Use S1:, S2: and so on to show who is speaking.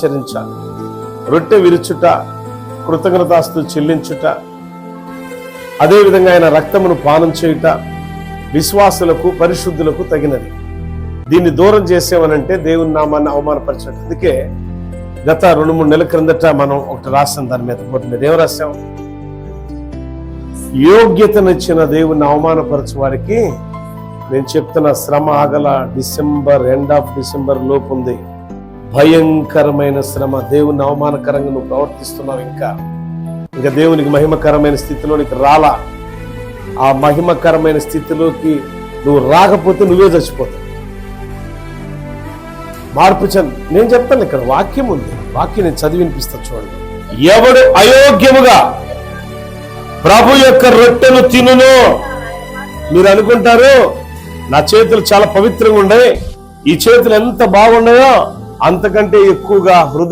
S1: ఆచరించాలి రొట్టె విరుచుట కృతజ్ఞతాస్తులు చెల్లించుట అదేవిధంగా ఆయన రక్తమును పానం చేయుట విశ్వాసులకు పరిశుద్ధులకు తగినది. దీన్ని దూరం చేసేవనంటే దేవుని నామాన్ని అవమానపరిచినట్టు అందుకే గత రెండు మూడు నెలల క్రిందట మనం ఒకటి రాసాం దాని మీద. బోర్డు మీద ఏం రాసాం? యోగ్యతనిచ్చిన దేవుని అవమానపరచు వారికి నేను చెప్తున్న శ్రమ ఆగల డిసెంబర్ ఎండ్ ఆఫ్ డిసెంబర్ లోపు ఉంది. భయంకరమైన శ్రమ. దేవుని అవమానకరంగా నువ్వు ప్రవర్తిస్తున్నావు ఇంకా. ఇంకా దేవునికి మహిమకరమైన స్థితిలోనికి రాలా. ఆ మహిమకరమైన స్థితిలోకి నువ్వు రాకపోతే నువ్వే చచ్చిపోతావు. మార్పు చెంది. నేను చెప్తాను ఇక్కడ వాక్యం ఉంది. వాక్యం నేను చదివి చూడండి. ఎవడు అయోగ్యముగా ప్రభు యొక్క రొట్టెను తినును? మీరు అనుకుంటారు నా చేతులు చాలా పవిత్రంగా ఉన్నాయి. ఈ చేతులు ఎంత బాగున్నాయో అంతకంటే ఎక్కువగా హృదయ